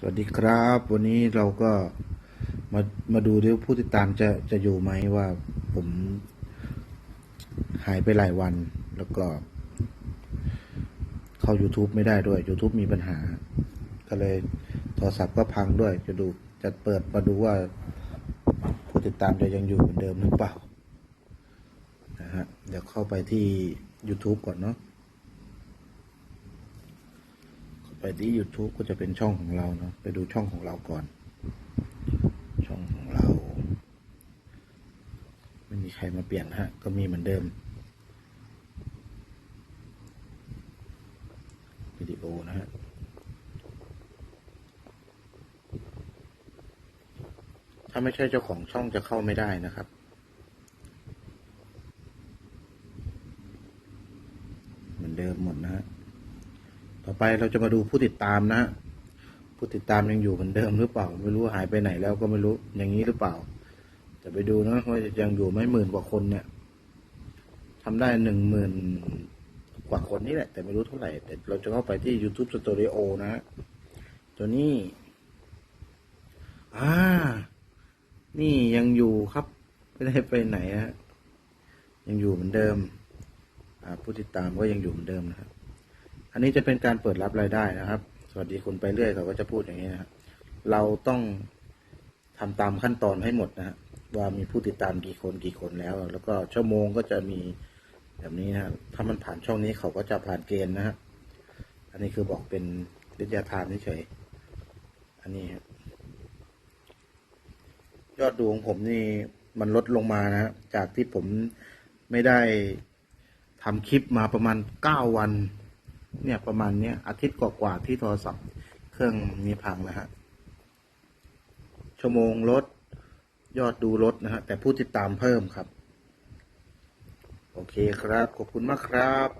สวัสดีครับ วันนี้เราก็มามาดูด้วยผู้ติดตามจะจะอยู่ไหมว่าผมหายไปหลายวันแล้วก็ เข้า YouTube ไม่ได้ด้วย YouTube มีปัญหา ก็เลยโทรศัพท์ก็พังด้วย จะดูจะเปิดมาดูว่า ผู้ติดตามจะยังอยู่เหมือนเดิมหรือเปล่านะฮะเดี๋ยวเข้าไปที่ YouTube ก่อนเนาะ ไปที่ YouTube ก็จะเป็นช่องของเราเนาะไปดูช่องของเราก่อน ช่องของเรา ไม่มีใครมาเปลี่ยนฮะ ก็มีเหมือนเดิมวิดีโอนะฮะถ้าไม่ใช่เจ้าของช่องจะเข้าไม่ได้นะครับเหมือนเดิมหมดนะฮะ ต่อไปเราจะมาดูผู้ติดตามนะผู้ติดตามยังอยู่เหมือนเดิมหรือเปล่า ไม่รู้หายไปไหนแล้วก็ไม่รู้อย่างนี้หรือเปล่า จะไปดูนะว่ายังอยู่ไหม่หมื่นกว่าคนเนี่ยทำได้หนึ่งหมื่นกว่าคนนี่แหละ แต่ไม่รู้เท่าไหร่แต่เราจะเข้าไปที่ YouTube Studio นะฮะตัวนี้ อ่า นี่ยังอยู่ครับ ไม่ได้ไปไหนฮะยังอยู่เหมือนเดิม อ่าผู้ติดตามก็ยังอยู่เหมือนเดิมนะครับ นนี้จะเป็นการเปิดรับรายได้นะครับ สวัสดีคุณไปเรื่อยเขาก็จะพูดอย่างนี้นะครับเราต้องทำตามขั้นตอนให้หมดนะฮะว่ามีผู้ติดตามกี่คนกี่คนแล้ว แล้วก็ชั่วโมงก็จะมีแบบนี้นะถ้ามันผ่านช่องนี้เขาก็จะผ่านเกณฑ์นะฮะอันนี้คือบอกเป็นวิทยาทานเฉยอันนี้ครับยอดดูของผมนี่มันลดลงมานะฮะจากที่ผมไม่ได้ทำคลิปมาประมาณเก้าวัน เนี่ยประมาณเนี้ยอาทิตย์กว่าๆที่โทรศัพท์เครื่องมีพังนะฮะชั่วโมงลดยอดดูลดนะฮะแต่ผู้ติดตามเพิ่มครับ โอเคครับ ขอบคุณมากครับ